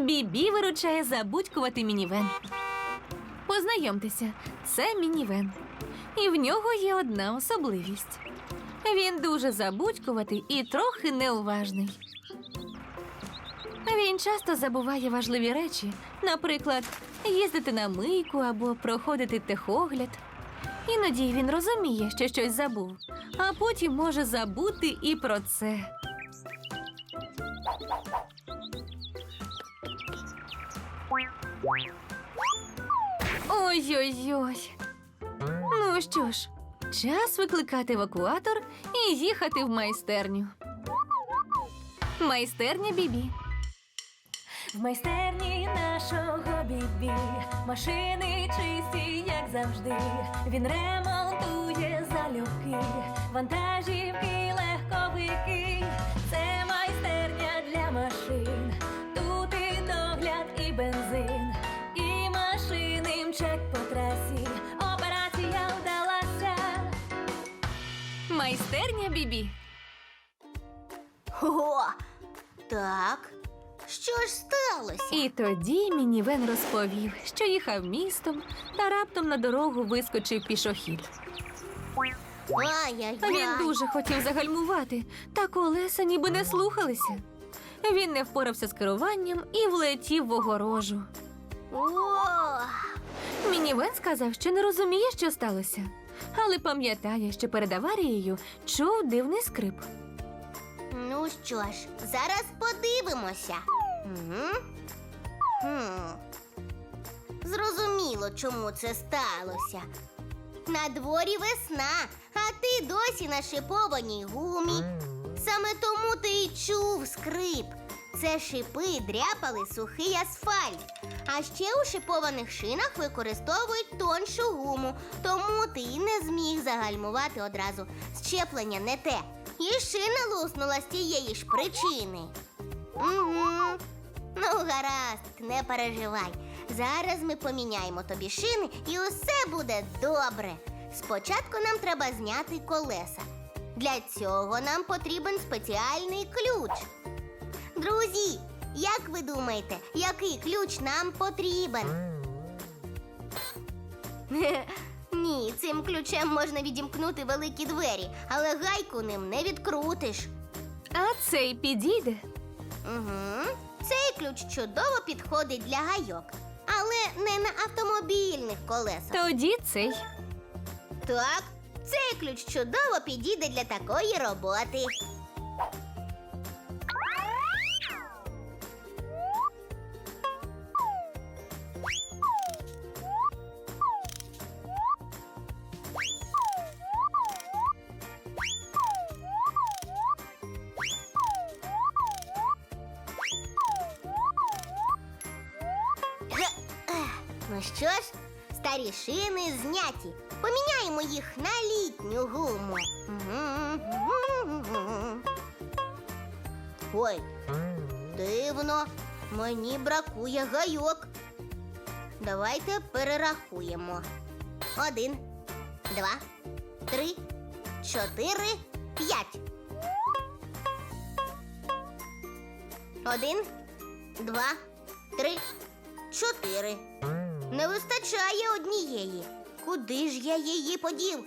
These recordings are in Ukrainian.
Бібі виручає забудькувати мінівен. Познайомтеся, це мінівен. І в нього є одна особливість. Він дуже забудькуватий і трохи неуважний. Він часто забуває важливі речі, наприклад, їздити на мийку або проходити техогляд. Іноді він розуміє, що щось забув, а потім може забути і про це. Ой-ой-ой. Ну що ж, час викликати евакуатор і їхати в майстерню. Майстерня Бібі. В майстерні нашого бібі машини чисті, як завжди. Він ремонтує залюбки, вантажівки, легковики. Це майстерня Бібі. О, так. Що ж сталося? І тоді мінівен розповів, що їхав містом, та раптом на дорогу вискочив пішохід. Ай-яй-яй. Він дуже хотів загальмувати, та колеса ніби не слухалися. Він не впорався з керуванням і влетів в огорожу. О, Мінівен сказав, що не розуміє, що сталося, але пам'ятає, що перед аварією чув дивний скрип. ну що ж, зараз подивимося. Угу. Хм. Зрозуміло, чому це сталося. На дворі весна, а ти досі на шипованій гумі. Саме тому ти й чув скрип. Це шипи дряпали сухий асфальт. А ще у шипованих шинах використовують тоншу гуму, тому ти й не зміг загальмувати одразу. Щеплення не те. І шина луснула з тієї ж причини. Угу. Ну, гаразд, не переживай. Зараз ми поміняємо тобі шини і усе буде добре. Спочатку нам треба зняти колеса. Для цього нам потрібен спеціальний ключ. Друзі, як ви думаєте, який ключ нам потрібен? Ні, цим ключем можна відімкнути великі двері, але гайку ним не відкрутиш. А цей підійде. Угу. Цей ключ чудово підходить для гайок, але не на автомобільних колесах. Тоді цей. Так, цей ключ чудово підійде для такої роботи. Ну що ж, старі шини зняті. Поміняємо їх на літню гуму. Ой, дивно, мені бракує гайок. Давайте перерахуємо. Один, два, три, чотири, п'ять. Один, два, три, чотири. Не вистачає однієї. Куди ж я її подів?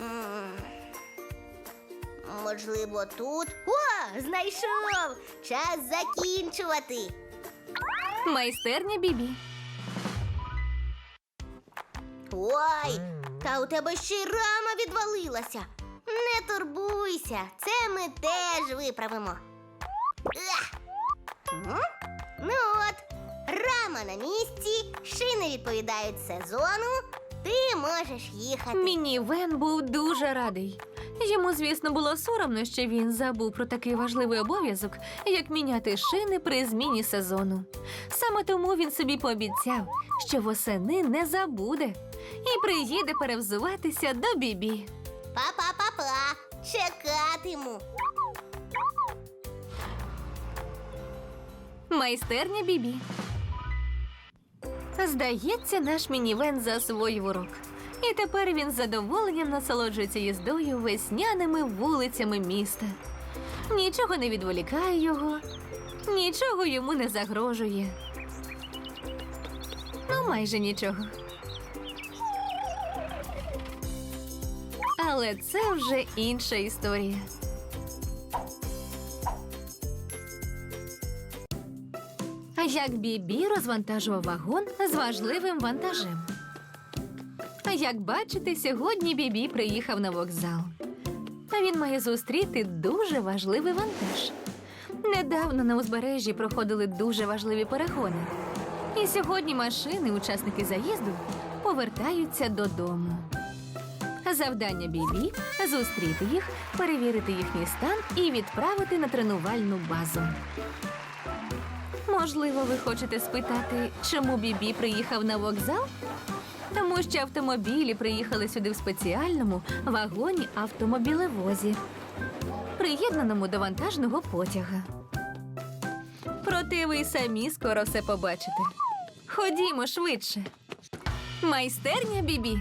М, Можливо, тут. О, знайшов! Час закінчувати. Майстерня Бібі. Ой, та у тебе ще й рама відвалилася. Не турбуйся, це ми теж виправимо. М? Ну от, рама на місці, шини відповідають сезону, ти можеш їхати. Мінівен був дуже радий. Йому, звісно, було соромно, що він забув про такий важливий обов'язок, як міняти шини при зміні сезону. Саме тому він собі пообіцяв, що восени не забуде і приїде перевзуватися до бібі. Па-па-па-па, чекатиму. Майстерня бібі. Здається, наш мінівен засвоїв урок. І тепер він з задоволенням насолоджується їздою весняними вулицями міста. Нічого не відволікає його, Нічого йому не загрожує. Ну, майже нічого. Але це вже інша історія. Як Бібі розвантажував вагон з важливим вантажем. Як бачите, сьогодні Бібі приїхав на вокзал. А він має зустріти дуже важливий вантаж. Недавно на узбережжі проходили дуже важливі перегони. І сьогодні машини, учасники заїзду, повертаються додому. Завдання Бібі зустріти їх, перевірити їхній стан і відправити на тренувальну базу. Можливо, ви хочете спитати, чому Бібі приїхав на вокзал? Тому що автомобілі приїхали сюди в спеціальному вагоні автомобілевозі, приєднаному до вантажного потяга. Проте ви й самі скоро все побачите. Ходімо швидше. Майстерня Бібі.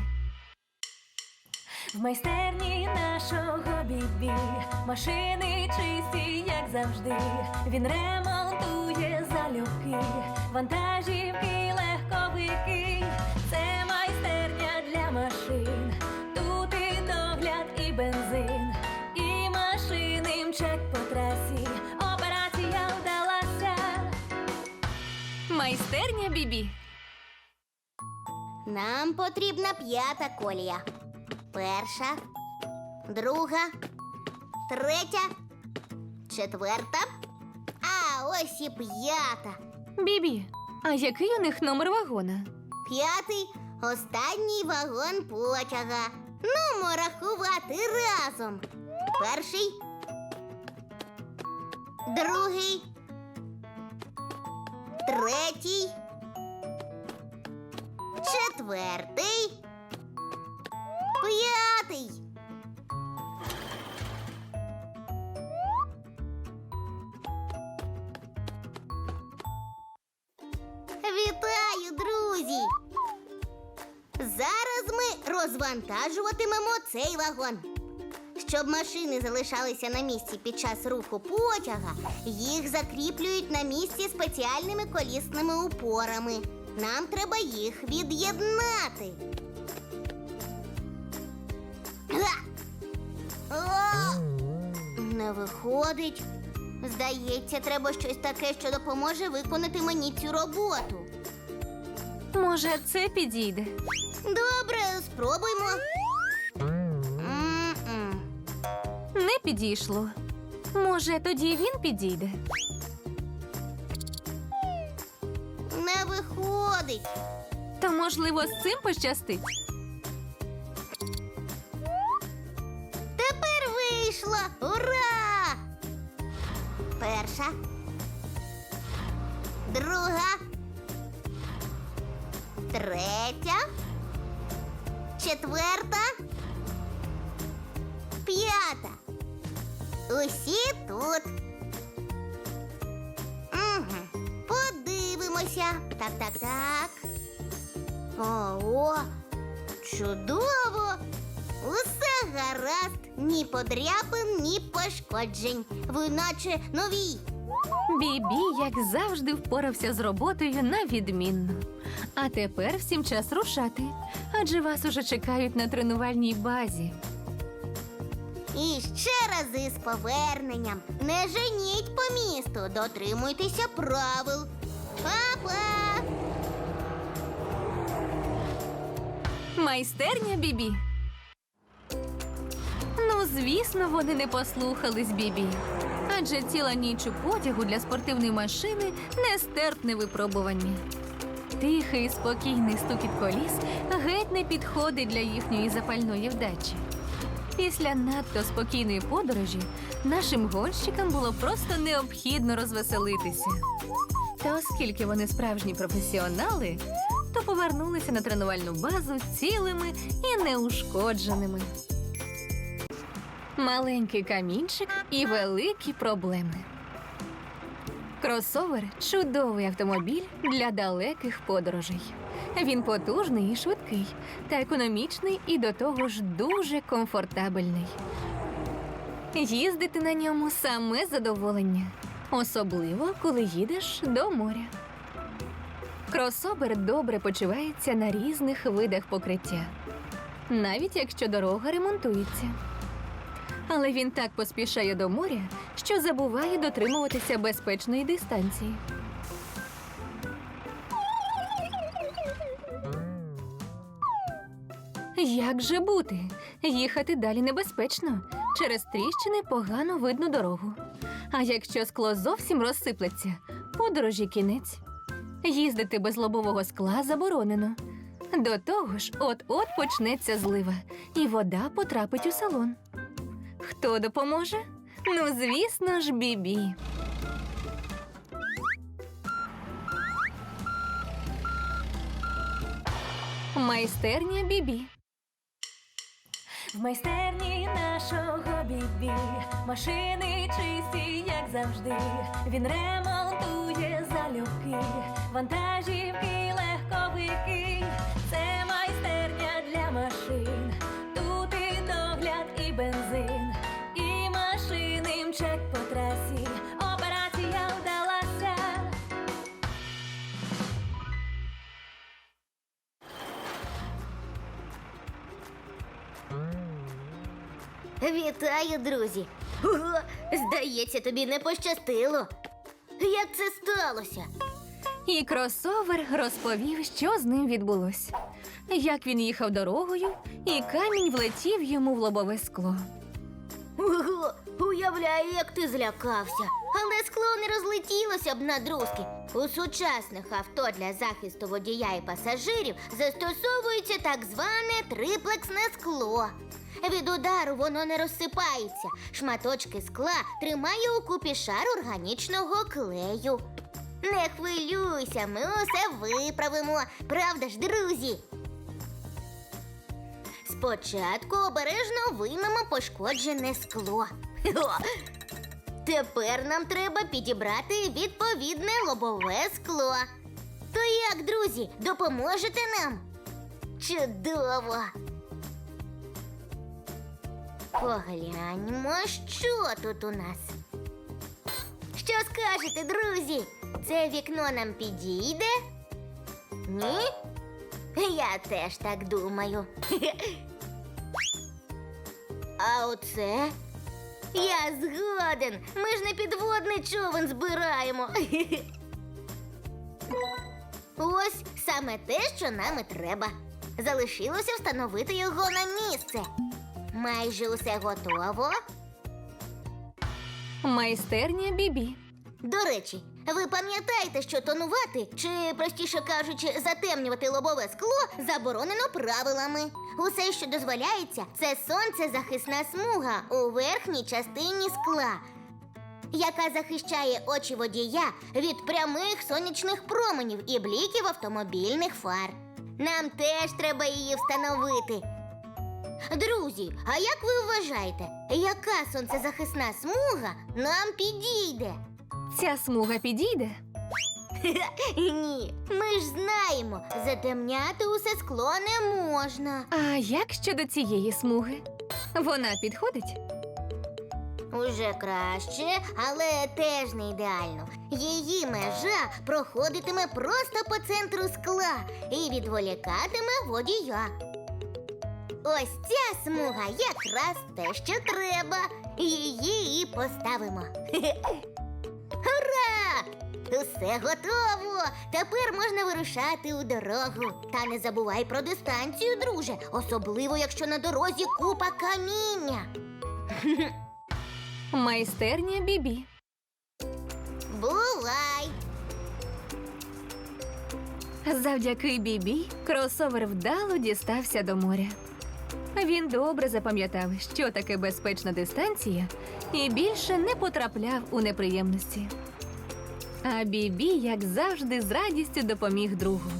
В майстерні нашого бібі машини чисті, як завжди. Він ремонтує залюбки, вантажівки, легковики. Це майстерня для машин. Тут і догляд, і бензин, і машини мчать по трасі. Операція вдалася. Майстерня Бібі. Нам потрібна п'ята колія. Перша, друга, третя, четверта. Ось і п'ята. Бібі. А який у них номер вагона? П'ятий останній вагон потяга. Ну, рахувати разом. Перший. Другий. Третій. Четвертий. П'ятий. Розвантажуватимемо цей вагон. Щоб машини залишалися на місці під час руху потяга, їх закріплюють на місці спеціальними колісними упорами. Нам треба їх від'єднати. Не виходить. Здається, треба щось таке, що допоможе виконати мені цю роботу. Може, це підійде? Добре, спробуймо. М-м. Не підійшло. Може, тоді він підійде? Не виходить. То, можливо, з цим пощастить? Тепер вийшло. Ура! Перша. Друга. Третя. Четверта. П'ята. Усі тут. Угу. Подивимося. Так, так, так. Ого, чудово! Усе гаразд, ні подряпин, ні пошкоджень. Ви наче нові. Бібі, як завжди, впорався з роботою на відмінно. А тепер всім час рушати, адже вас уже чекають на тренувальній базі. І ще рази з поверненням. Не женіть по місту, дотримуйтеся правил. Па-па! Майстерня Бібі. Ну, звісно, вони не послухались Бібі. Адже ціла ніч у потягу для спортивної машини нестерпне випробування. Тихий, спокійний стукіт коліс геть не підходить для їхньої запальної вдачі. Після надто спокійної подорожі нашим гонщикам було просто необхідно розвеселитися. Та оскільки вони справжні професіонали, то повернулися на тренувальну базу цілими і неушкодженими. Маленький камінчик і великі проблеми. Кросовер чудовий автомобіль для далеких подорожей. Він потужний і швидкий, та економічний і до того ж дуже комфортабельний. Їздити на ньому саме задоволення. особливо коли їдеш до моря. Кросовер добре почувається на різних видах покриття, навіть якщо дорога ремонтується. Але він так поспішає до моря, що забуває дотримуватися безпечної дистанції. Як же бути? Їхати далі небезпечно. Через тріщини погано видно дорогу. А якщо скло зовсім розсиплеться, подорожі кінець. Їздити без лобового скла заборонено. До того ж, от-от почнеться злива, і вода потрапить у салон. Хто допоможе? Ну, звісно ж, бібі. Майстерня бібі. В майстерні нашого бібі машини чисті, як завжди. Він ремонтує залюбки, вантажівки, легковики. Це майстерня для машин. Вітаю, друзі! Ого, здається, тобі не пощастило. Як це сталося? І кросовер розповів, що з ним відбулось. Як він їхав дорогою, і камінь влетів йому в лобове скло. Ого, уявляю, як ти злякався. Але скло не розлетілося б на друзки. У сучасних авто для захисту водія і пасажирів застосовується так зване триплексне скло. Від удару воно не розсипається. Шматочки скла тримає у купі шар органічного клею. Не хвилюйся, ми усе виправимо. Правда ж, друзі? Спочатку обережно виймемо пошкоджене скло. Тепер нам треба підібрати відповідне лобове скло. То як, друзі, допоможете нам? Чудово! Погляньмо, що тут у нас. Що скажете, друзі? Це вікно нам підійде? Ні? Я теж так думаю. А оце? Я згоден. Ми ж не підводний човен збираємо. Ось саме те, що нам і треба. Залишилося встановити його на місце. Майже усе готово. Майстерня бібі. До речі, ви пам'ятаєте, що тонувати, чи, простіше кажучи, затемнювати лобове скло заборонено правилами. Усе, що дозволяється, це сонцезахисна смуга у верхній частині скла, яка захищає очі водія від прямих сонячних променів і бліків автомобільних фар. Нам теж треба її встановити. Друзі, а як ви вважаєте, яка сонцезахисна смуга нам підійде? Ця смуга підійде. Ні, ми ж знаємо, затемняти усе скло не можна. А як щодо цієї смуги? Вона підходить? Уже краще, але теж не ідеально. Її межа проходитиме просто по центру скла і відволікатиме водія. Ось ця смуга якраз те, що треба. Її і поставимо. Ура! Усе готово! Тепер можна вирушати у дорогу. Та не забувай про дистанцію, друже, особливо якщо на дорозі купа каміння. Майстерня бібі. Бувай! Завдяки бібі кросовер вдало дістався до моря. Він добре запам'ятав, що таке безпечна дистанція, і більше не потрапляв у неприємності. А бібі, як завжди, з радістю допоміг другу.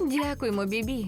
Дякуємо, бібі.